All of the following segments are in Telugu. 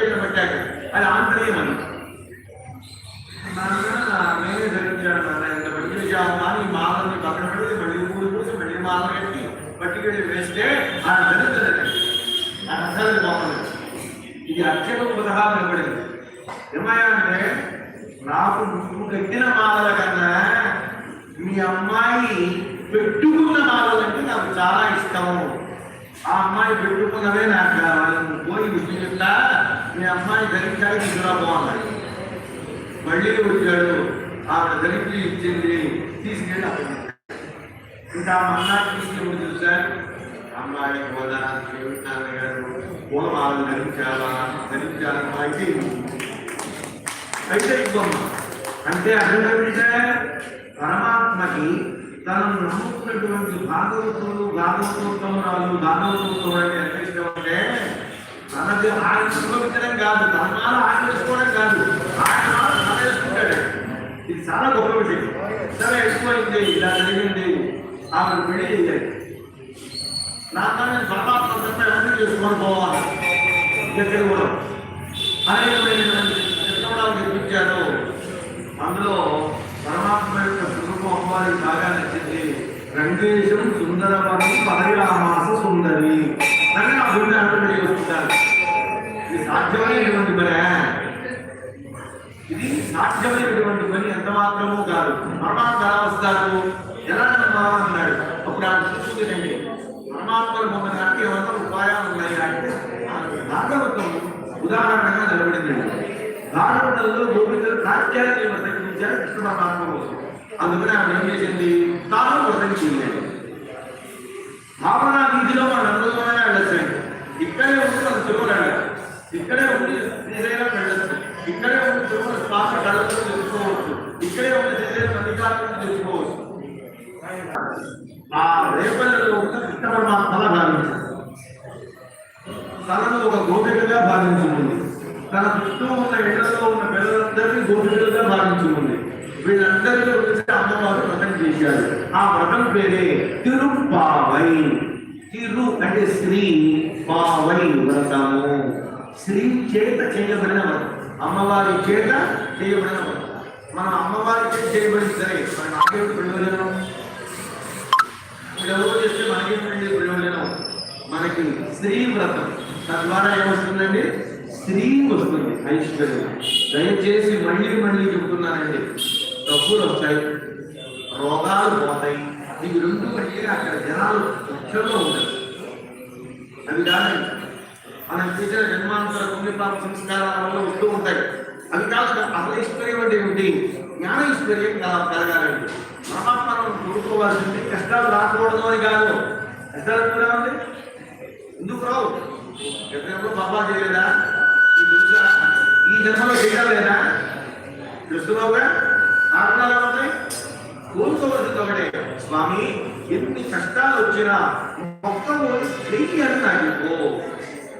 వెంకటేశ్వర పెట్టాడు అది ఆంతర్యం అని నేనే ధరించాను నాన్న ఇంత పట్టి చేశాము అని మాలని పక్కన పెడితే మళ్ళీ ఊరు పూసి మళ్ళీ మాల కట్టి పట్టుకెళ్ళి వేస్తే ఆ ధరించదండి ఆ అర్థానికి బాగుంది ఇది అత్యంత పునః నిలబడింది ఏమయ్యా అంటే నాకు నువ్వు కట్టిన మాలల కన్నా మీ అమ్మాయి పెట్టుకున్న మాలలంటే నాకు చాలా ఇష్టము. ఆ అమ్మాయి పెట్టుకున్నదే నాకు కావాలి. నువ్వు పోయి విషయం చెప్తా మీ అమ్మాయి ధరించాలి ఇందులో బాగున్నాయి మళ్ళీ వచ్చాడు ఆవిడ ధరించి ఇచ్చింది తీసుకెళ్ళి అక్కడ ఇంకా మన్నా తీసుకెళ్ళి చూశారు అమ్మాయి హోదా నాన్నగారు పూలమాలను ధరించాలా ధరించాలని అయితే అయితే ఇవ్వమ్మ. అంటే అర్థం ఏంటంటే పరమాత్మకి తనను నమ్ముకున్నటువంటి భాగవతులు భాగవతోత్తమురాలు భాగవతోత్తములు అంటే ఎంత ఇష్టం అంటే తనది ఆయన కాదు తన మాల ఆయన కాదు. ఆయన మాల ఇది చాలా గొప్ప విషయం. చాలా ఎక్కువైంది ఇలా జరిగింది. ఆమె పెళ్ళి చేయలేదు నాతో నేను పరమాత్మ తప్ప ఎవరిని చేసుకొని పోవాలి దగ్గర కూడా. అనేకమైనటువంటి చిత్రపటాలు చూపించారు అందులో పరమాత్మ యొక్క స్వరూపం అమ్మవారికి బాగా నచ్చింది రంగేశం సుందరవరం పరయామాస సుందరి అని ఆ భూమి అర్థం చేసుకుంటారు ఇది సాధ్యమైనటువంటి పనే ఇది సాధ్యమైనటువంటి పని ఎంత మాత్రమూ కాదు పరమాత్మ ఎలా వస్తారు ఎలా నమ్మా అన్నాడు అప్పుడు ఆయన చూసుకుందండి పరమాత్మను పొందడానికి ఏమన్నా ఉపాయాలు ఉన్నాయా అంటే ఆ భాగవతం ఉదాహరణగా నిలబడిందండి భాగవతంలో గోవిందుడు కాత్యాన్ని వ్రతించారు కృష్ణ పరమాత్మ అందుకని ఆమె ఏం చేసింది తాను వ్రతం చేయలేదు భావన వీధిలో మన అందులోనే వెళ్ళొచ్చండి ఇక్కడే ఉండి మన తిరుమల ఇక్కడే ఉండి శ్రీశైలం వెళ్ళచ్చు ఇక్కడే ఉండి తిరుమల శ్వాస కడలతో తెలుసుకోవచ్చు ఇక్కడే ఉండి శ్రీశైలం అధికారులను తెలుసుకోవచ్చు ఆ రేపల్లలో ఉన్న కృష్ణ పరమాత్మలా భావించారు తనను ఒక గోపికగా భావించుకుంది తన చుట్టూ ఉన్న ఇళ్ళలో ఉన్న పిల్లలందరినీ గోపికలుగా భావించుకుంది. వీళ్ళందరిలో కలిసి అమ్మవారు వ్రతం చేశారు. ఆ వ్రతం పేరే తిరుపావై. తిరు అంటే శ్రీ పావై వ్రతము. శ్రీ చేత చేయబడిన వ్రతం. అమ్మవారి చేత చేయబడిన వ్రతం. మనం అమ్మవారి చేత చేయబడింది సరే మన నాకేమిటి ప్రయోజనం? ఎవరో చేస్తే మనకేంటండి ప్రయోజనం? మనకి స్త్రీ వ్రతం. తద్వారా ఏమొస్తుందండి? స్త్రీ వస్తుంది ఐశ్వర్యం దయచేసి మళ్ళీ మళ్ళీ చెప్తున్నానండి. డబ్బులు వస్తాయి రోగాలు పోతాయి. ఇవి రెండు అంటే అక్కడ జనాలు లక్షల్లో ఉంటారు. అవి కాదండి. మనం చేసిన జన్మాంతర పుణ్యపాప సంస్కారాల వల్ల వస్తూ ఉంటాయి. అవి కాదు అసలు ఐశ్వర్యం అంటే ఏమిటి? జ్ఞాన ఐశ్వర్యం కలగాలండి. పరమాత్మను కోరుకోవాల్సింది కష్టాలు రాకూడదు అని కాదు. కష్టాలు ఎందుకు రావు? ఎప్పుడెప్పుడు బాబా చేయలేదా? ఈ జన్మలో చేయలేదా? చూస్తున్నావుగా కారణాలు ఉన్నాయి కోరుకోవలసింది ఒకటే స్వామి ఎన్ని కష్టాలు వచ్చినా మొత్తం స్త్రీకి అని నాకు ఇవ్వు.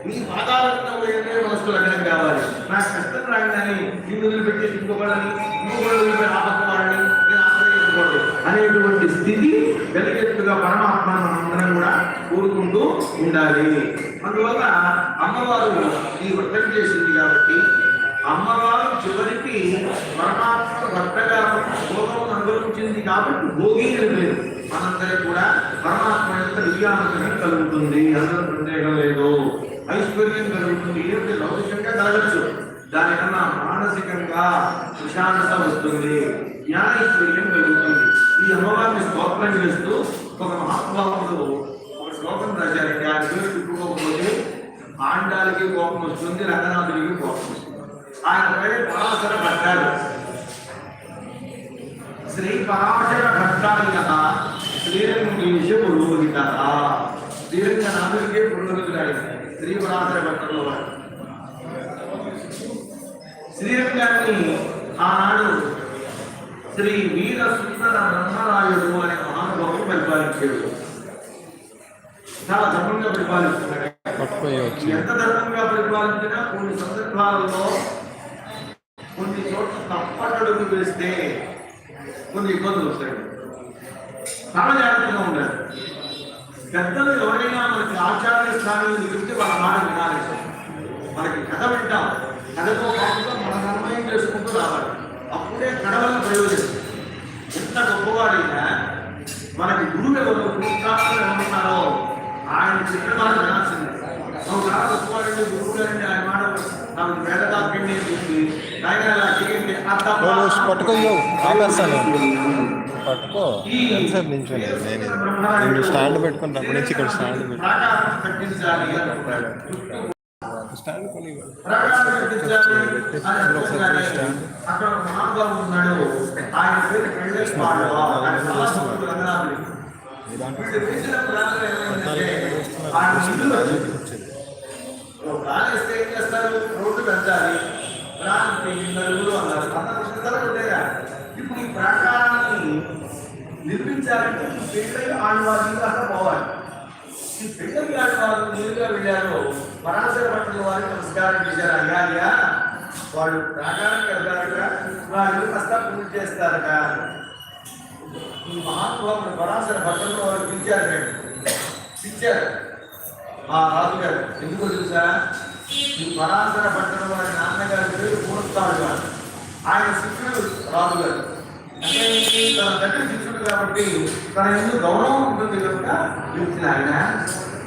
నీ పాదాలను ఏమే వస్తువులు కావాలి. నా కష్టం రాగానే నిన్ను వదిలిపెట్టి ఇంకొకళ్ళని ఇంకొకళ్ళు వదిలిపెట్టి ఆపకవాడని నేను ఆశ్రయించకూడదు అనేటువంటి స్థితి కలిగేట్టుగా పరమాత్మ మనందరం కూడా కోరుకుంటూ ఉండాలి. అందువల్ల అమ్మవారు ఈ వ్రతం చేసింది కాబట్టి అమ్మవారు చివరికి పరమాత్మ భర్తగా భోగం అనుభవించింది కాబట్టి భోగీలు లేదు పేరు మనందరికి కూడా పరమాత్మ యొక్క దివ్యానందం కలుగుతుంది. అందులో సందేహం లేదు. ఐశ్వర్యం కలుగుతుంది. ఏమిటి? లౌకికంగా కలగచ్చు. దానికన్నా మానసికంగా ప్రశాంతత వస్తుంది. జ్ఞానైశ్వర్యం కలుగుతుంది. ఈ అమ్మవారిని స్తోత్రం చేస్తూ ఒక మహాత్మావుడు ఒక శ్లోకం రాశారండి. ఆ పేరు చెప్పుకోకపోతే ఆండాలకి కోపం వస్తుంది రంగనాథుడికి కోపం వస్తుంది. ఆయన పేరు పరాశర భట్టారు శ్రీ పరాశర భట్టార్య శ్రీరంగేశ పురోహిత శ్రీరంగనాథుడికే పురోహితుడు ఆయన శ్రీ పరాశర భట్టంలో శ్రీరంగాన్ని ఆనాడు శ్రీ వీర సుందర బ్రహ్మరాయుడు అనే మహానుభావుడు పరిపాలించాడు. చాలా ధర్మంగా పరిపాలిస్తున్నాడు ఎంత ధర్మంగా పరిపాలించినా కొన్ని సందర్భాలలో కొన్ని చోట్ల తప్పటడుగు వేస్తే కొన్ని ఇబ్బందులు వస్తాయి. చాలా జాగ్రత్తగా ఉండాలి. పెద్దలు ఎవరైనా మనకి ఆచార్య స్థానం గురించి వాళ్ళ మాట వినాలి. మనకి కథ వింటాం. కథతో పాటుగా మన నిర్ణయం చేసుకుంటూ రావాలి. అప్పుడే కథ ప్రయోజనం ఎంత గొప్పవాడైనా మనకి గురువు ఎవరు పురుషార్థులు ఎవరున్నారో ఆయన చెప్పిన మాట వినాల్సిందే. నువ్వు గొప్పవాడండి గురువు గారండి ఆయన పట్టుకోయ్యో ఆపేస్తాను. పట్టుకో ఎంతసేపు నించోలేదు నేను నేను స్టాండ్ పెట్టుకుని అప్పటి నుంచి ఇక్కడ స్టాండ్ పెట్టు ప్రాకారం కట్టించాలి అనుకుంటాడు స్టాండ్ కొని ఓ అనుకోగానే ప్రాణం ఇస్తే ఏం చేస్తారు రోడ్డు పెంచాలి ప్రాణం నలుగురు అన్నారు. అందరూ చిన్నతనం ఉండేగా ఇప్పుడు ఈ ప్రాకారాన్ని నిర్మించాలంటే ఈ పెళ్ళై ఆడవాళ్ళు అక్కడ పోవాలి. ఈ పెళ్ళి ఆడవాళ్ళు నేరుగా వెళ్ళారు పరాశర పట్టణ వారికి నమస్కారం చేశారు. అయ్యా వాళ్ళు ప్రాకారం కడతారట వాళ్ళు కాస్త పూజ చేస్తారట ఈ మహానుభావుడు పరాశర పట్టణంలో వారు పిలిచారు పిలిచారు మా రాజుగారు ఎందుకు తెలుసా? ఈ పరాశర పట్టణం వారి నాన్నగారి పేరు పూర్తాడు గారు ఆయన శిష్యుడు రాజుగారు. అంటే తన దగ్గర శిష్యుడు కాబట్టి తన ఎందుకు గౌరవం ఉంటుంది కనుక చూసిన ఆయన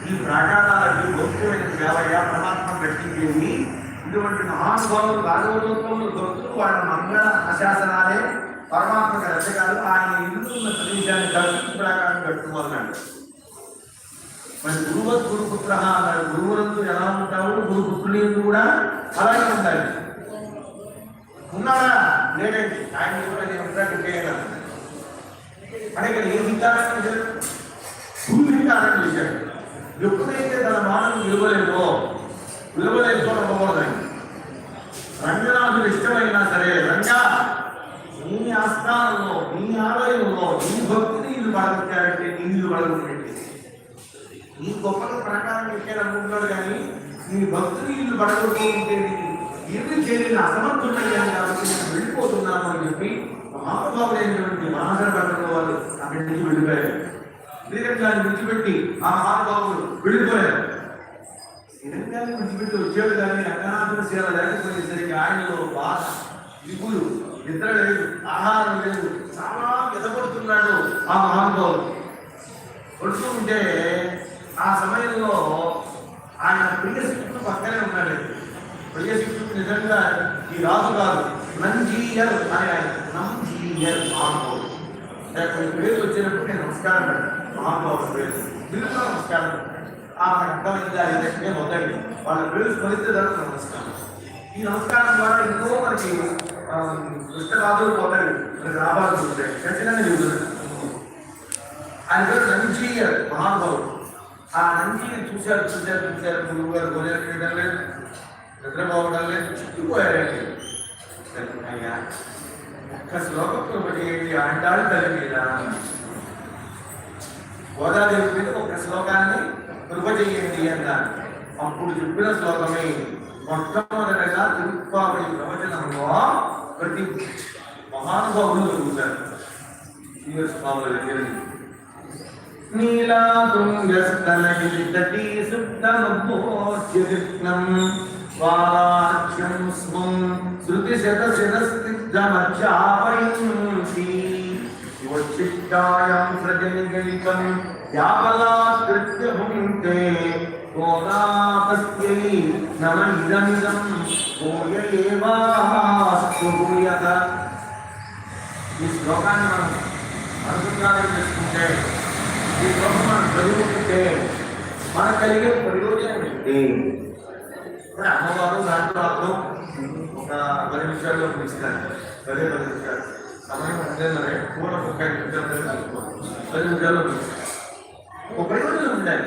ఈ ప్రాకారాలకి గోప్యమైన సేవయ్య పరమాత్మ పెట్టించేది ఇటువంటి మహానుభావులు రాజవోత్సవంలో దొరుకుతూ వాళ్ళ మంగళ అశాసనాలే పరమాత్మకి రచకాలు ఆయన ఇల్లు ఉన్న ప్రదేశాన్ని కలిసి ప్రాకారం కట్టుకోవాలన్నాడు. మరి గురువత్ గురుపుత్ర అన్నాడు. గురువులందు ఎలా ఉంటావు? గురుపుత్రుని కూడా అలాగే ఉండాలి. ఉన్నాడా? లేదండి ఆయన కూడా నేను ఉంటాడు చేయగలను అంటే ఇక్కడ ఏ విచారం చేశాడు గురువు విచారం చేశాడు ఎప్పుడైతే తన మానం విలువలేదో విలువలేదో ఉండకూడదండి రంగనాథుడు ఇష్టమైనా సరే రంగా నీ ఆస్థానంలో నీ ఆలయంలో నీ భక్తిని ఇల్లు పడగొట్టారంటే నీ ఇల్లు పడగొట్టినట్టే ఈ గొప్పగా ప్రాకారం పెట్టాడు అనుకుంటున్నాడు కానీ నీ భక్తులు ఇల్లు పడగొట్టుకుంటే ఇల్లు చేరిన అసమర్థుడయ్యాను కాబట్టి నేను వెళ్ళిపోతున్నాను అని చెప్పి మహానుభావులైనటువంటి మహాసర పట్టణ వాళ్ళు అక్కడి నుంచి వెళ్ళిపోయారు. శ్రీరంగాన్ని విడిచిపెట్టి ఆ మహానుభావులు వెళ్ళిపోయారు. శ్రీరంగాన్ని విడిచిపెట్టి వచ్చాడు కానీ రంగనాథుని సేవ లేకపోయేసరికి ఆయనలో బాధ విపులు నిద్ర లేదు ఆహారం లేదు. చాలా ఎదగొడుతున్నాడు ఆ మహానుభావులు కొడుతూ ఉంటే ఆ సమయంలో ఆయన ప్రియ శిక్షుడు పక్కనే ఉన్నాడు. ప్రియ శిక్షుడు నిజంగా ఈ రాజు కాదు. నంజీయర్ అని ఆయన నంజీయర్ మహానుభావుడు. కొన్ని పేరు వచ్చినప్పుడు నేను నమస్కారం పెట్టాను మహానుభావుడు పేరు. దీనికి నమస్కారం పెట్టాను అర్థమైంది అది దగ్గరే మొదటి వాళ్ళ పేరు స్మరిస్తే దానికి నమస్కారం ఈ నమస్కారం ద్వారా ఎంతో మనకి ఆ, కృష్ణరాజులు పోతాడు మనకి లాభాలు ఉంటాయి ఖచ్చితంగా చెబుతున్నాడు ఆయన పేరు నంజీయర్ మహానుభావుడు. ఆ నంజీని చూశారు చూశారు చూశారు. గురువు గారు భోజనం చేయడం లేదు. నిద్రపోవడం లేదు. చుట్టుపోయారండి అయ్యా. ఒక్క శ్లోకంతో ఒకటి అంటాడు తల్లి మీద గోదాదేవి మీద ఒక శ్లోకాన్ని కృప చేయండి అన్నారు. అప్పుడు చెప్పిన శ్లోకమే మొట్టమొదటగా తిరుప్పావళి ప్రవచనంలో ప్రతి మహానుభావులు చదువుతారు. స్వాముల దగ్గర నుంచి. నీలాతుంగస్తనగిరితటీ సుప్తమభోజ్యదిగ్నం వాక్యం స్వం శృతిశతశిరస్నిగ్ధమధ్యాపయంతి యువచిష్టాయాం సృజనిగలికం యావలాత్కృత్య భుంక్తే గోదాపస్యై నమ ఇదమిదం భూయ ఏవాస్తు భూయత ఈ శ్లోకాన్ని మనం అనుసంధానం చేసుకుంటే ఈ శ్లోకం మనం చదువుకుంటే మనకు కలిగే ప్రయోజనం ఏంటి ఇప్పుడు అమ్మవారు దాంట్లో అర్థం ఒక పది నిమిషాల్లో ముగిస్తారు పదే పది నిమిషాలు సమయం అంటే మరి కూడా ఒక ఐదు నిమిషాలు చదువుకోవాలి. పది నిమిషాల్లో ముగిస్తారు ఒక ప్రయోజనం ఉండాలి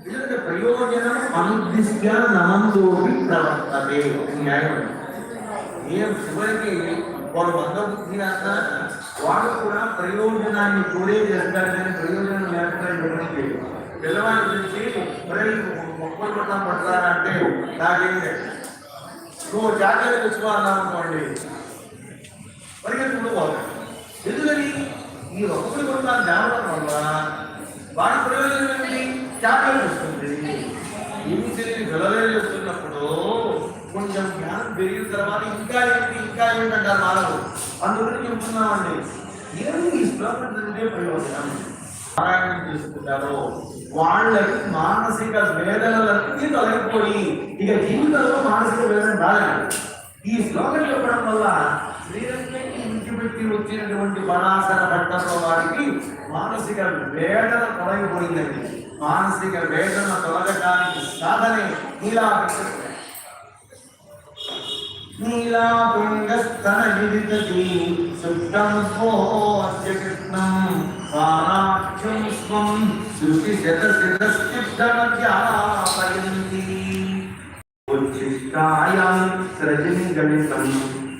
ఎందుకంటే ప్రయోజనం అనుదిశ్య నమందోపి ప్రవర్తతే న్యాయం ఏం చివరికి వాడు మందబుద్ధి అన్న వాడు కూడా ప్రయోజనాన్ని కోరే చేస్తారు కానీ ప్రయోజనం లేకుండా ఇవ్వడం పిల్లవాడి నుంచి మొక్కలు పట్టడం పడతారా అంటే నాకేం నువ్వు జాగ్రత్త తెచ్చుకో అనుకోండి పరిగెత్తుకుంటూ పోతాడు ఎందుకని? ఈ ఒక్కరి కొంత జాగ్రత్త వల్ల వాడి ప్రయోజనం ఏంటి చాకలి వస్తుంది ఏమి తెలియని పిల్లలే చేస్తున్నప్పుడు పెరిగిన తర్వాత ఇంకా ఏంటి? ఇంకా ఏంటంటారు అంటారు అందుకని చెప్తున్నామండి. ఏమి ఈ ప్రయోజనం? పారాయణం చేసుకుంటారో. వాళ్ళకి మానసిక వేదనలన్నీ తొలగిపోయి ఇక జీవితంలో మానసిక వేదన రాలేదు. ఈ శ్లోకం చెప్పడం వల్ల శ్రీరంగకి ఇంటిపెట్టి వచ్చినటువంటి పరాశర పట్టణంలో వారికి మానసిక వేదన తొలగిపోయిందండి. మానసిక వేదన తొలగటానికి సాధనే ఇలా నీలాపుంగస్తన విదితతి సుప్తం కృష్ణం పారాక్షం స్వం శృతి శత ఉచ్ఛిష్టాయాం సృజని గణితం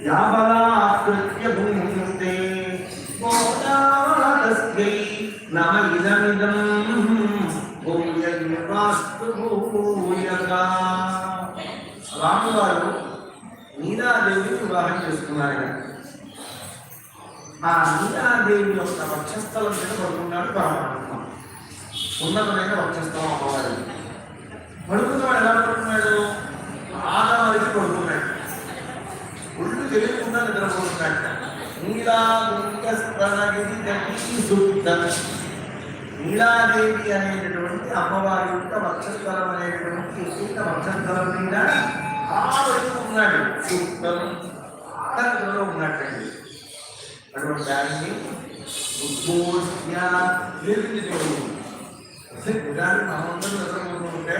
యాబలాకృత్య వివాహం చేసుకున్నారు ఆ నీలాదేవి యొక్క వక్షస్థలం మీద పడుకున్నాడు పరమాత్మ ఉన్నతమైన వక్షస్థలం అమ్మవారు. పడుకున్నవాడు ఎలా పడుకున్నాడు? ఆడవారికి పడుకున్నాడు. ఒళ్ళు తెలియకుండా నిద్రపోతున్నాడు. నీలాదేవి అనేటటువంటి అమ్మవారి యొక్క వక్షస్థలం అనేటటువంటి వక్షస్థలం మీద ఆవిడ ఉన్నాడు సూక్తం ఆనందంలో ఉన్నట్టండి అటువంటి దాన్ని ఉద్బోధ్య లేపింది దేవుడు నిజాన్ని మనందరం నిద్రపోతూ ఉంటే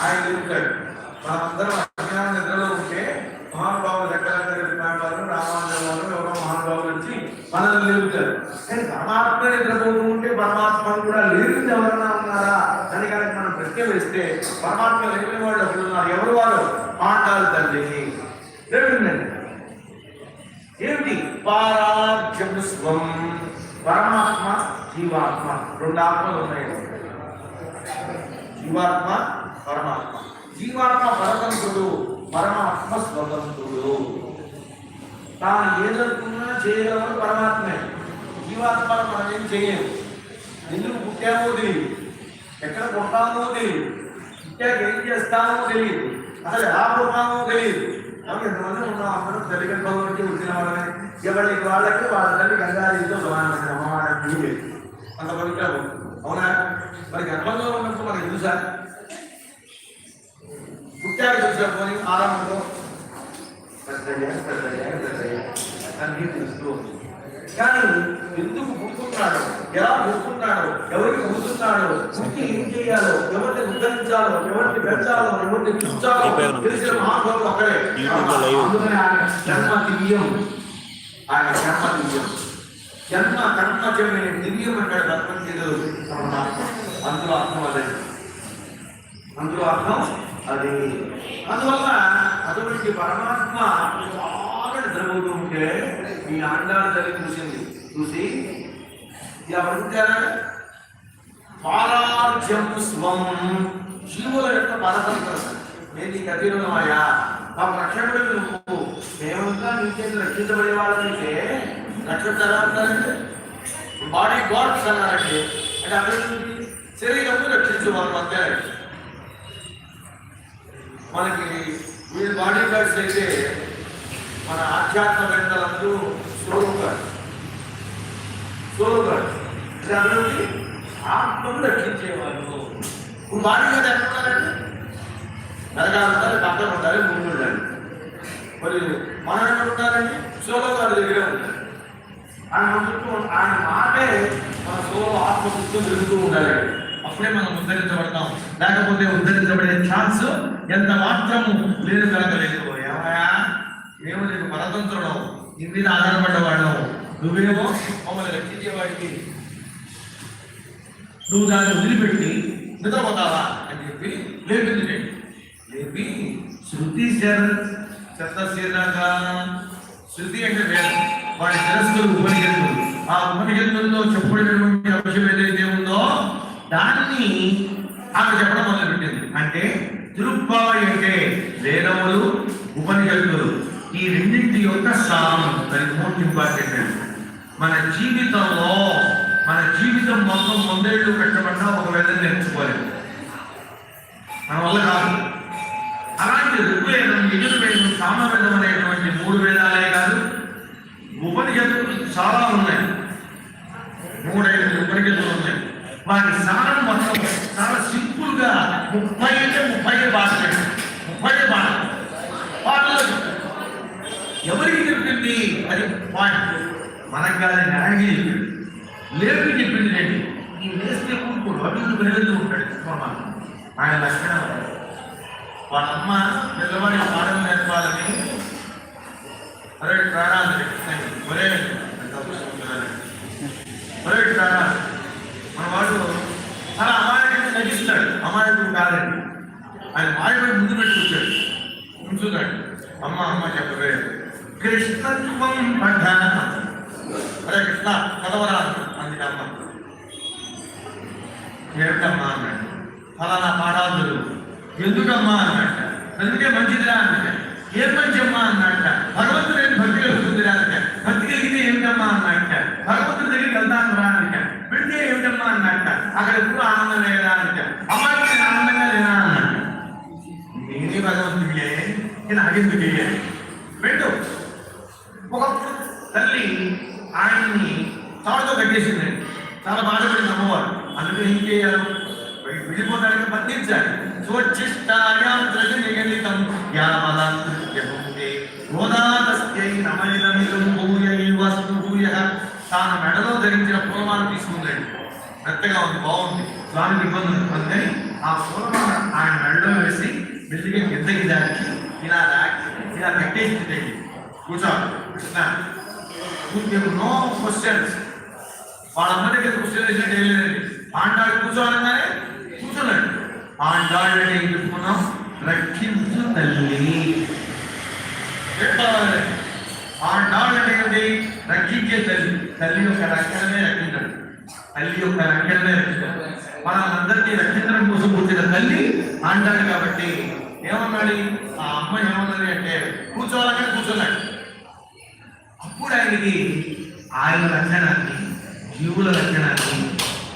ఆయన లేపుతాడు మనందరం అజ్ఞాన నిద్రలో ఉంటే మహానుభావులు దక్కలందరూ వారు రామానుజం ఎవరో మహానుభావులు వచ్చి మనల్ని లేపుతారు కానీ పరమాత్మ నిద్రపోతూ ఉంటే పరమాత్మ కూడా లేపింది ఎవరన్నా ఉన్నారా? అని కనుక మనం ప్రశ్న వేస్తే పరమాత్మ లేని వాళ్ళు అసలు ఉన్నారు? ఎవరు వారు? పాండాలు తల్లి లేపిందండి పారాజ్యం స్వం పరమాత్మ జీవాత్మ రెండు ఆత్మలు ఉన్నాయి జీవాత్మ పరమాత్మ జీవాత్మ పరతంత్రుడు పరమాత్మ స్వతంత్రుడు తాను ఏదనుకున్నా చేయగలమని పరమాత్మే జీవాత్మ మనం ఏం చేయలేము ఎందుకు పుట్టామో తెలియదు ఎక్కడ పుట్టామో తెలియదు పుట్టాక ఏం చేస్తామో తెలియదు అసలు ఎలా పుట్టామో తెలియదు కాబట్టి ఎంతమంది ఉన్నాం అందరం తల్లి గర్భంలో నుంచి వచ్చిన వాళ్ళని ఎవరికి వాళ్ళకి వాళ్ళ తల్లి గంగారీతో సమానమైన అమ్మవారికి లేదు అంత పవిత్రం అవునా మరి గర్భంలో ఉన్నప్పుడు మనకి తెలుసా పుట్టాక చూసా పోనీ ఆరంభంలో పెద్దయ్యా పెద్దయ్యా పెద్దయ్యా అన్నీ తెలుస్తూ ఉంది. కానీ ఎందుకు పుట్టుకున్నాడు ఎలా పుట్టుకున్నాడు ఎవరికి పుట్టుకున్నాడు పుట్టి ఏం చేయాలో? ఎవరిని ఉద్ధరించాలో? ఎవరిని పెంచాలో? ఎవరిని చూచాలో తెలిసిన మహానుభావులు. అందుకని ఆయన జన్మ దివ్యం. ఆయన జన్మ దివ్యం. జన్మ కర్మజమే దివ్యం. అందులో అర్థం అదే. అందులో అర్థం అది. అందువల్ల అటువంటి పరమాత్మ నిద్రపోతూ ఉంటే మీ ఆండాలు తల్లి చూసింది. చూసి ఇలా పడుకుంటారా పారాజ్యం స్వం. జీవుల యొక్క పరతంత్రం నేను ఈ కఠినమయ్యా మాకు రక్షకుడు నువ్వు. మేమంతా నీ చేతి రక్షించబడే వాళ్ళైతే రక్షించారా అంటారంటే? బాడీ గాడ్స్ అన్నారండి. అంటే అభివృద్ధి శరీరము రక్షించు వాళ్ళు అంతే. మనకి వీళ్ళు బాడీ గార్డ్స్ అయితే మన ఆధ్యాత్మ సోలో గార్డ్ సోలో గార్డ్ అంటే అందరికీ ఆత్మను రక్షించేవాళ్ళు. ఇప్పుడు బాడీ గార్డ్ ఎక్కడ ఉన్నారండి? వెనకాల ఉండాలి పక్కన ఉండాలి ముందు ఉండాలి మరి మనం ఎక్కడ ఉండాలండి సోలో గార్డ్ దగ్గరే ఉండాలి ఆయన చుట్టూ ఆయన మాటే మన సోలో ఆత్మ చుట్టూ తిరుగుతూ ఉండాలి. అప్పుడే మనం ఉద్ధరించబడతాం. లేకపోతే ఉద్ధరించబడే ఛాన్స్ ఎంత మాత్రము లేదు. కలగలేదు ఏమయ్యా? మేము నీకు పరతంత్రుడు నీ మీద ఆధారపడ్డవాడు నువ్వేమో మమ్మల్ని రక్షించేవాడికి నువ్వు దాన్ని వదిలిపెట్టి నిద్రపోతావా అని చెప్పి లేపింది లేపి శృతి శర శృతి అంటే వేదం. వాడి శిరస్సులు ఉపనిషత్తులు ఆ ఉపనిషత్తుల్లో చెప్పబడినటువంటి అంశం ఏదైతే ఉందో దాన్ని ఆమె చెప్పడం మొదలుపెట్టింది. అంటే తిరుప్పావళి అంటే వేదములు ఉపనిషత్తులు. ఈ రెండింటి యొక్క సారం అది మోస్ట్ ఇంపార్టెంట్ అండి మన జీవితంలో మన జీవితం మొత్తం ముందేళ్ళు పెట్టబడ్డా ఒక వేదన నేర్చుకోలేదు. మన వల్ల కాదు. అలాంటి ఋగ్వేదం యజుర్వేదం సామవేదమైనటువంటి మూడు వేదాలే కాదు ఉపనిషత్తులు చాలా ఉన్నాయి. మూడైదు ఉపనిషత్తులు ఉన్నాయి. వాటి సారం మొత్తం చాలా సింపుల్గా ముప్పై అంటే ముప్పై భాషలు ముప్పై భాషలు పాటలు ఎవరికి చెప్పింది? అది పాయింట్ మనకు కాదని ఆయనకి చెప్పింది. లేపి చెప్పింది ఏంటి ఈ లేస్తే కూడుకోడు అభివృద్ధి పెరుగుతూ ఉంటాడు కుటుంబాన్ని. ఆయన లక్షణం వాళ్ళ అమ్మ పిల్లవాడి పాఠం నేర్పాలని ఒరే ప్రాణాలు ఒరే ఒరే ప్రాణాలు. మన వాడు చాలా అమాయకంగా నటిస్తాడు. అమాయకుడు కాదండి. ఆయన మాయపడి ముందు పెట్టి కూర్చాడు ఉంచుతాడు. అమ్మ అమ్మ చెప్పలేదు కృష్ణత్వం పడ్డ అదే కృష్ణ చదవరా అంది అమ్మ ఏమిటమ్మా అన్నాడు. ఫలానా పాఠాలు ఎందుకమ్మా అన్నట్ట అందుకే మంచిదిరా అన్నట్ట ఏం మంచమ్మా అన్నట్ట భగవంతుడు ఏం భక్తి కలుగుతుందిరా అన్నట్ట భక్తి కలిగితే ఏమిటమ్మా అన్నట్ట భగవంతుడి దగ్గరికి వెళ్తాను రా అన్నట్ట పెడితే ఏమిటమ్మా అన్నట్ట అక్కడ ఎప్పుడు ఆనందం లేదా అన్నట్ట అమ్మాయి నేను ఆనందంగా లేనా అన్నట్ట నేనే భగవంతుడిలే నేను అడిగింది చేయాలి వెళ్ళు. ఒకప్పుడు తల్లి ఆయన్ని తాడుతో కట్టేసిందండి చాలా బాధపడింది అమ్మవారు. అందుకే ఏం చేయాలి? విడిపోతానికి బంధించాలి. స్వచ్ఛిష్టాయాం త్రజనిగలితం యామలాంతే గోదాతస్యై నమలినమిదం భూయై వస్తు భూయః తాను మెడలో ధరించిన పూలమాల తీసుకుందండి. మెత్తగా ఉంది బాగుంది. స్వామికి ఇబ్బంది ఉంది. ఆ పూలమాల ఆయన మెడలో వేసి మెల్లిగా కిందకి దాచి ఇలా దాచి ఇలా కట్టేసిందండి. కూర్చో. కృష్ణ నో క్వశ్చన్స్ వాళ్ళందరికీ క్వశ్చన్ వేసినట్టు ఏం లేదండి. పాండాడు కూర్చోనగానే కూర్చోనండి. పాండాడు అంటే ఏం చెప్పుకున్నాం? రక్షించు తల్లి. చెప్పాలి ఆండాడు అంటే ఏంటి రక్షించే తల్లి. తల్లి యొక్క రక్షణమే రక్షించడు. తల్లి యొక్క రక్షణమే రక్షించడు. మనందరినీ రక్షించడం కోసం పుట్టిన తల్లి ఆండాడు కాబట్టి ఏమన్నాడు? ఆ అమ్మ ఏమన్నది అంటే కూర్చోవాలంటే కూర్చోన్నాడు కూడా ఆయనకి ఆయన రక్షణాన్ని జీవుల రక్షణాన్ని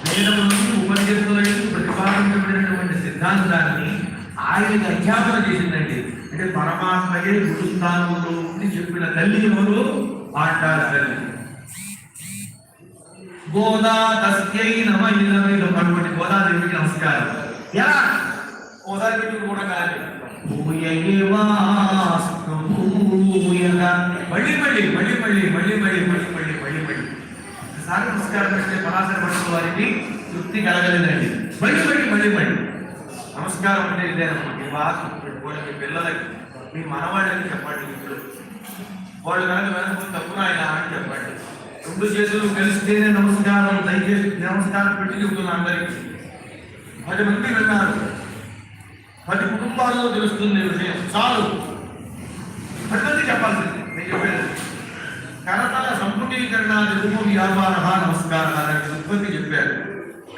వేదం నుండి ఉపనిషత్తులకి ప్రతిపాదించబడినటువంటి సిద్ధాంతాన్ని ఆయనకి అధ్యాపన చేసిందండి అంటే పరమాత్మయే గురుస్థానములు అని చెప్పిన తల్లి ఎవరు పాఠాల తల్లి గోదా తస్యై నమ ఇదమైన పడుకోండి గోదాదేవికి నమస్కారం ఎలా గోదాదేవికి కూడా కాలేదు మళ్ళీ మళ్ళీ మళ్ళీ మళ్ళీ మళ్ళీ మళ్ళీ మళ్ళీ మళ్ళీ మళ్ళీ మళ్ళీ ఒకసారి నమస్కారం చేస్తే పరాశర పట్టిన వారికి తృప్తి కలగలేదండి మళ్ళీ మళ్ళీ మళ్ళీ మళ్ళీ నమస్కారం అంటే ఇదేనమ్మా మీ వాకు పెట్టుకోండి మీ పిల్లలకి మీ మనవాళ్ళకి చెప్పండి ఇప్పుడు వాళ్ళు కనుక వెనక తప్పున ఆయన అని చెప్పండి రెండు చేతులు కలిస్తేనే నమస్కారం దయచేసి నమస్కారం పెట్టి చెబుతున్నా అందరికీ పది మంది విన్నారు పది కుటుంబాల్లో తెలుస్తుంది విషయం చాలు. పది మంది చెప్పాల్సింది. నేను చెప్పేది కరతల సంపుటీకరణ రూప వ్యాపార నమస్కారం అలాంటి ఉత్పత్తి చెప్పారు.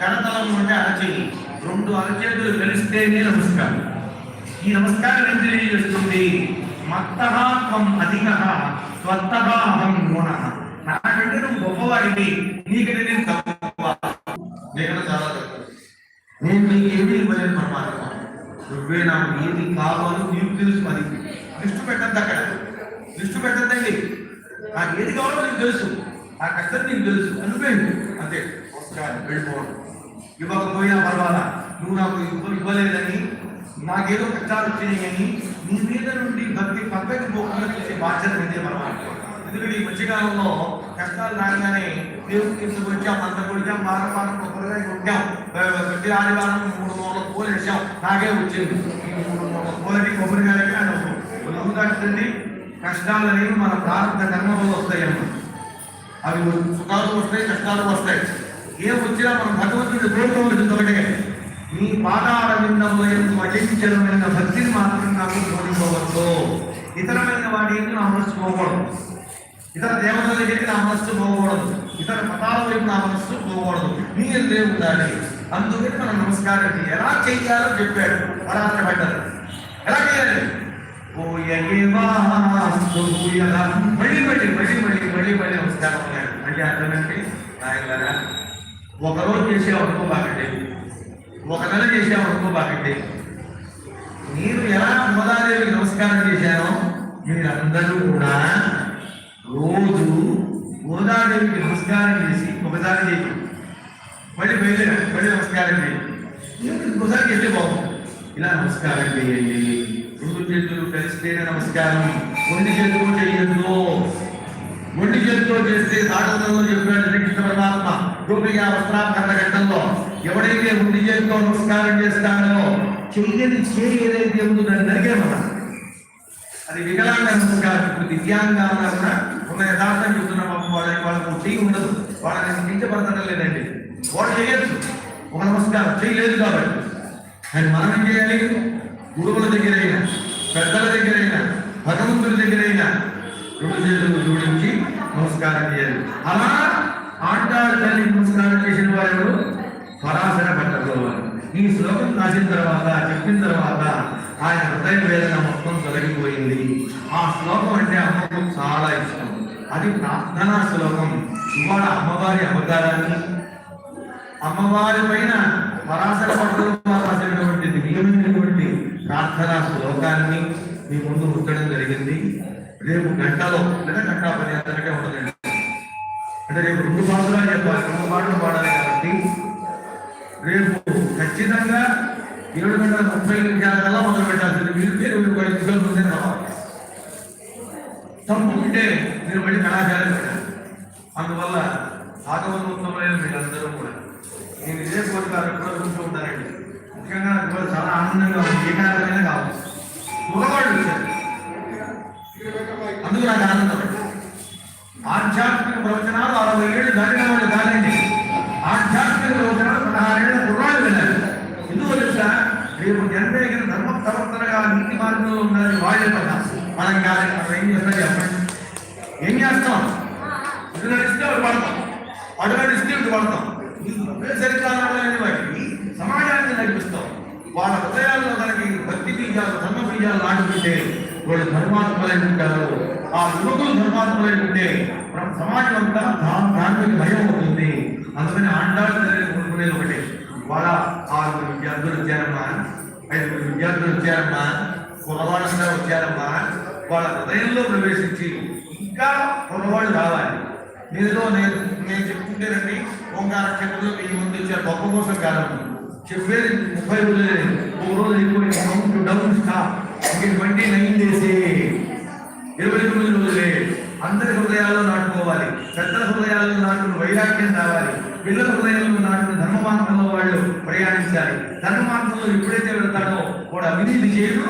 కరతలం అంటే అరచేయి. రెండు అరచేతులు కలిస్తేనే నమస్కారం. ఈ నమస్కారం ఏం తెలియజేస్తుంది? మత్తహాత్వం అధిక స్వత్తహాహం గుణ నాకంటే నువ్వు గొప్పవాడివి. నీకంటే నేను తక్కువ. నేను చాలా తక్కువ నేను నీకు ఏమీ ఇవ్వలేను పరమాత్మ. నువ్వే నాకు ఏది కావాలో నీకు తెలుసు మరి. లిస్టు పెట్టద్దు అక్కడ. లిస్టు పెట్టద్దండి నాకు ఏది కావాలో నీకు తెలుసు. ఆ కష్టం నీకు తెలుసు. అనుకోండి అంతే. వస్తాను వెళ్ళిపోవడం. ఇవ్వకపోయినా పర్వాలా. నువ్వు నాకు ఇవ్వ ఇవ్వలేదని నాకేదో కష్టాలు వచ్చినాయని నీ మీద నుండి భక్తి పక్కకి పోకుండా చేసే బాధ్యత మీదే పరమాత్మ ఎందుకంటే ఈ మధ్యకాలంలో కష్టాలు రాగానే దేవుడికి ఇంత కొట్టాం అంత కొట్టాం వారం వారం కొబ్బరికాయ కొట్టాం. ప్రతి ఆదివారం మూడు పూలు వేసాం నాకే వచ్చింది. మొదటి మూడు మూల పూలకి కొబ్బరికాయలకి కష్టాలు అనేవి మన ప్రారంభ కర్మలో వస్తాయమ్మా అవి సుఖాలు వస్తాయి కష్టాలు వస్తాయి. ఏం వచ్చినా మనం భగవంతుడి కోరుకోవలసింది ఒకటే నీ పాదాల విందంలో ఎందుకు భక్తిని మాత్రం నాకు కోరుకోవద్దు ఇతరమైన వాటి ఏంటి నా మనస్సు పోకూడదు. ఇతర దేవతల దగ్గరికి నా మనస్సు పోకూడదు. ఇతర మతాల వైపు నా మనస్సు పోకూడదు. నీ ఎందే ఉండాలి అందుకని మన నమస్కారం ఎలా చేయాలో చెప్పాడు. పరాత్ర పడ్డారు ఎలా చేయాలి? ఓయగేవాస్తు మళ్ళీ మళ్ళీ మళ్ళీ మళ్ళీ మళ్ళీ మళ్ళీ నమస్కారం అన్నాడు అంటే అర్థమంటే నాయనలారా ఒక రోజు చేసావు అనుకోబాకండి. ఒక నెల చేసావు బాగండి మీరు ఎలా గోదాదేవికి నమస్కారం చేశారో మీరందరూ కూడా రోజు గోదాదేవికి నమస్కారం చేసి ఒకసారి చేయండి. మళ్ళీ బయలుదేరా మళ్ళీ నమస్కారం చేయండి ఇంకోసారి వెళ్ళి బాగుంది ఇలా నమస్కారం చేయండి. రెండు చేతులు కలిస్తేనే నమస్కారం. ఒంటి చేతులు చేయొద్దు. ఒంటి చేతితో చేస్తే సాగతంలో చెప్పాడు శ్రీకృష్ణ పరమాత్మ రూపయ్య వస్త్రాభరణ ఘట్టంలో ఎవడైతే ఒంటి చేతితో నమస్కారం చేస్తాడో చెయ్యని చేయి ఏదైతే ఉందో దాన్ని నరికేమన్నా అది వికలాంగ నమస్కారం ఇప్పుడు దివ్యాంగాలు కూడా ఉన్న యథార్థం చెప్తున్న పాపం వాళ్ళకి వాళ్ళకు చెయ్యి ఉండదు. వాళ్ళని కించపరచడం లేదండి. వాళ్ళు చేయొచ్చు ఒక నమస్కారం చేయలేదు కాబట్టి. కానీ మనం ఏం చేయాలి? గురువుల దగ్గరైనా పెద్దల దగ్గరైనా భగవంతుడి దగ్గరైనా రెండు చేతులు జోడించి నమస్కారం చేయాలి. అలా ఆంటాడు తల్లి నమస్కారం చేసిన వారు పరాశర పట్టలో ఈ శ్లోకం రాసిన తర్వాత చెప్పిన తర్వాత ఆయన హృదయ వేదన మొత్తం తొలగిపోయింది. ఆ శ్లోకం అంటే అమ్మకు చాలా ఇష్టం. అది ప్రార్థనా శ్లోకం. ఇవాళ అమ్మవారి అవగాహన అమ్మవారి పైన పరాశర పట్టణం రాసినటువంటి ప్రార్థన శ్లోకాన్ని మీ ముందు ఉంచడం జరిగింది. రేపు గంటలో లేదా గంట పది అంతకంటే ఉండదండి అంటే రేపు రెండు పాటలు చెప్పాలి రెండు పాటలు పాడాలి కాబట్టి. రేపు ఖచ్చితంగా ఏడు గంటల ముప్పై నిమిషాలకల్లా మొదలు పెట్టాల్సింది. మీరు మీరు ముప్పై నిమిషాలు ముందే రావాలి తప్పు ఉంటే మీరు మళ్ళీ కళాశాల పెట్టాలి అందువల్ల భాగవతోత్తమైన మీరందరూ కూడా నేను ఇదే కోరిక కోరుకుంటూ చూస్తూ ఉంటానండి ముఖ్యంగా నాకు ఇవాళ చాలా ఆనందంగా ఉంది. ఏ కారణమైనా కావాలి మగవాళ్ళు వచ్చారు అందుకు నాకు ఆనందం. ఆధ్యాత్మిక ప్రవచనాలు అరవై ఏళ్ళు దాటిన వాళ్ళు కాదండి. ఆధ్యాత్మిక ప్రవచనాలు పదహారేళ్ళ కుర్రాళ్ళు వెళ్ళాలి ఎందుకు తెలుసా? రేపు జనరేగిన ధర్మ ప్రవర్తనగా నీతి మార్గంలో ఉన్నది వాళ్ళే పద మనం కాదండి మనం ఏం చేస్తాం చెప్పండి. ఏం చేస్తాం? ఇది నడిస్తే ఒకటి పడతాం అటు నడిస్తే ఇటు పడతాం సరికాలని వాటికి సమాజాన్ని నడిపిస్తాం వాళ్ళ హృదయాల్లో మనకి భక్తి బీజాలు ధర్మ బీజాలు నాటుకుంటే వాళ్ళు ధర్మాత్మలై ఉంటారు ఆ యువకులు ధర్మాత్మలై ఉంటే మన సమాజం అంతా దానికి భయం అవుతుంది అందుకని ఆండాలు కొనుక్కునేది ఒకటే వాళ్ళ ఆరుగురు విద్యార్థులు వచ్చారమ్మా ఐదుగురు విద్యార్థులు వచ్చారమ్మా కులవాళ్ళంతా వచ్చారమ్మా వాళ్ళ హృదయంలో ప్రవేశించి ఇంకా కులవాళ్ళు రావాలి మీరులో నేను నేను చెప్పుకుంటేనండి ఓంకార క్షేత్రంలో వెయ్యి మంది వచ్చారు. గొప్ప కోసం కాదు. చెప్పేది ముప్పై రోజులే. ఒక రోజు ఎక్కువ డౌన్ డౌన్ స్టాప్ ఇంక ట్వంటీ నైన్ చేసి ఇరవై తొమ్మిది రోజులే. అందరి హృదయాల్లో నాటుకోవాలి. పెద్దల హృదయాల్లో నాటుకుని వైరాగ్యం రావాలి. పిల్లల హృదయాల్లో నాటుకుని ధర్మ మార్గంలో వాళ్ళు ప్రయాణించాలి. ధర్మ మార్గంలో ఎప్పుడైతే వెళ్తాడో వాడు అవినీతి చేయడు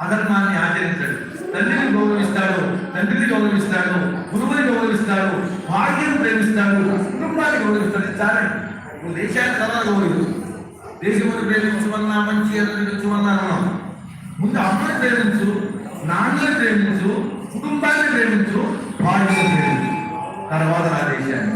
అధర్మాన్ని ఆచరించాడు. తండ్రిని గౌరవిస్తాడు. తండ్రిని గౌరవిస్తాడు. గురువు కుటుంబాన్ని చాలండి నువ్వు దేశానికి తర్వాత గౌరవించు దేశమును ప్రేమించమన్నా మంచి ప్రేమించమన్నా అన్నాం. ముందు అమ్మని ప్రేమించు నాన్నని ప్రేమించు కుటుంబాన్ని ప్రేమించు వాడిని ప్రేమించు. తర్వాత నా దేశాన్ని.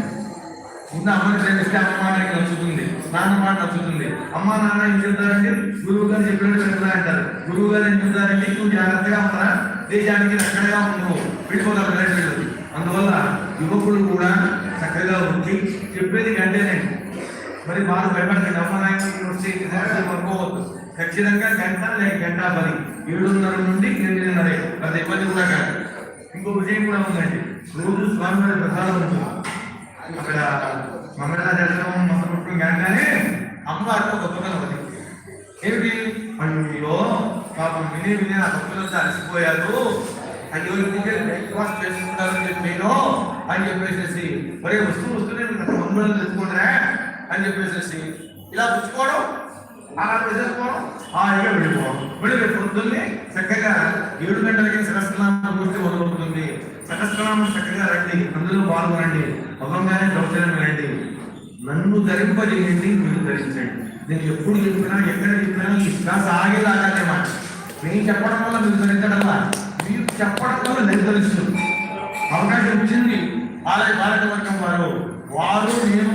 ముందు అమ్మని ప్రేమిస్తే అమ్మ మాట నచ్చుతుంది నాన్న మాట నచ్చుతుంది. అమ్మ నాన్న ఏం చెప్తారండి? గురువు గారు చెప్పినట్టు వినరా అంటారు. గురువు గారు ఏం చెప్తారండి నువ్వు జాగ్రత్తగా ఉన్నా దేశానికి రక్షణగా ఉండవు విడిపోతారు అందువల్ల యువకులు కూడా చక్కగా ఉంచి చెప్పేది గంటేనే మరి వాళ్ళు భయపడకండి అమ్మ నాయన వచ్చి అనుకోవద్దు ఖచ్చితంగా గంట లేక గంట పది. ఏడున్నర నుండి ఎనిమిదిన్నర అది ఇబ్బంది కూడా కాదు. ఇంకో విజయం కూడా ఉందండి. రోజు స్వామివారి ప్రసాదం ఉంటుంది. అక్కడ మమ్మల్ని దర్శనం మొత్తం కుటుంబం కాగానే అమ్మవారితో గొప్పతనం ఒకటి. ఏమిటి? అయ్యో పాపం విని విని ఆ భక్తులంతా అలసిపోయారు అయ్యో ఇంకే బ్రేక్ఫాస్ట్ చేసుకుంటారని చెప్పి నేను అని చెప్పేసేసి. మరి వస్తూ వస్తూనే మమ్మల్ని ఎత్తుకుంటారా అని చెప్పేసి ఇలా పుచ్చుకోవడం అలా వేసేసుకోవడం హాయిగా వెళ్ళిపోవడం మళ్ళీ రేపు పొద్దున్నే చక్కగా ఏడు గంటలకి సహస్రనామం పూర్తి మొదలవుతుంది. సహస్రనామం చక్కగా రండి అందులో పాల్గొనండి అవ్వంగానే ప్రవచనం రండి. నన్ను ధరింపజేయండి మీరు ధరించండి. నేను ఎప్పుడు చెప్పినా ఎక్కడ చెప్పినా ఈ శ్వాస ఆగేలాగానే నేను చెప్పడం వల్ల మీరు ధరించడం వల్ల మీరు చెప్పడం వల్ల నేను ధరిస్తుంది అవకాశం ఇచ్చింది ఆలయ పాలకవర్గం వారు. వారు నేను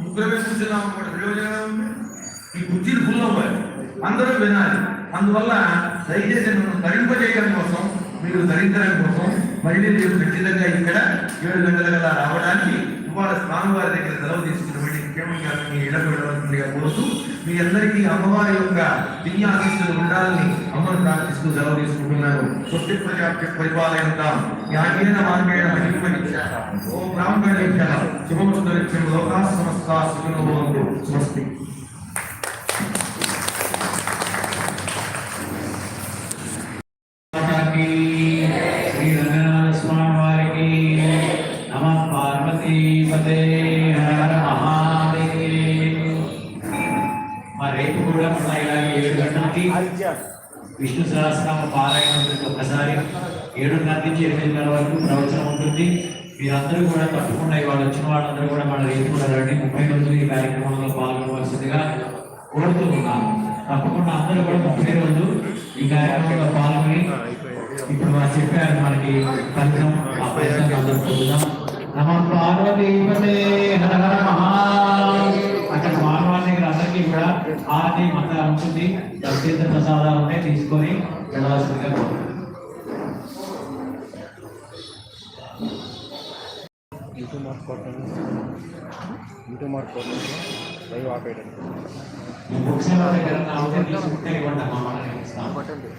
ముగ్గురమే కూర్చున్నాం అనుకోండి ప్రయోజనం ఉంది ఈ కుర్చీలు ఫుల్ అవ్వాలి. అందరూ వినాలి. అందువల్ల దయచేసి నన్ను ధరింపజేయడం కోసం మీరు ధరించడం కోసం మళ్ళీ మీరు ఖచ్చితంగా ఇక్కడ ఏడు గంటల కల్లా రావడానికి ఇవాళ స్వామివారి దగ్గర సెలవు తీసుకున్నటువంటి ముఖ్యమంగా మీ ఇళ్ళ వెళ్ళవలసిందిగా కోరుతూ మీ అందరికీ అమ్మవారి యొక్క దివ్య ఆశీస్సులు ఉండాలని అమ్మను ప్రార్థిస్తూ సెలవు తీసుకుంటున్నాను. సృష్టి ప్రజాప్తి పరిపాలయంతాం. న్యాయేన మార్గేణ మహిమనిచ్చ ఓ బ్రాహ్మణేభ్య శుభమస్తు నిత్యం లోకా సమస్త సుఖనుభవంతో స్వస్తి. Thank you. విష్ణు సహస్రనామ పారాయణం ఒకసారి ఏడున్నర నుంచి ఎనిమిదిన్నర వరకు ప్రవచనం ఉంటుంది. మీరందరూ కూడా తప్పకుండా ఇవాళ వచ్చిన వాళ్ళందరూ కూడా మన రేపు కూడా రండి ముప్పై రోజులు ఈ కార్యక్రమంలో పాల్గొనవలసిందిగా కోరుతూ ఉన్నాను తప్పకుండా అందరూ కూడా ముప్పై రోజులు ఈ కార్యక్రమంలో పాల్గొని ఇప్పుడు వారు చెప్పారు మనకి ఫలితం ఆ ఫలితాన్ని అందరూ పొందుదాం. నమ పార్వతీపతే హర హర మహా అక్కడ మానవాన్ని అందరికీ కూడా ఆరతి మంద ఉంటుంది ప్రసాదాలు ఉన్నాయి తీసుకొని వెళ్ళవలసిందిగా కోరుతున్నాను యూట్యూబ్ మార్క్ కొట్టండి. యూట్యూబ్ మార్క్ కొట్టండి. లైవ్ ఆపేయడానికి బుక్స్ ఎవరి దగ్గర కొట్టండి.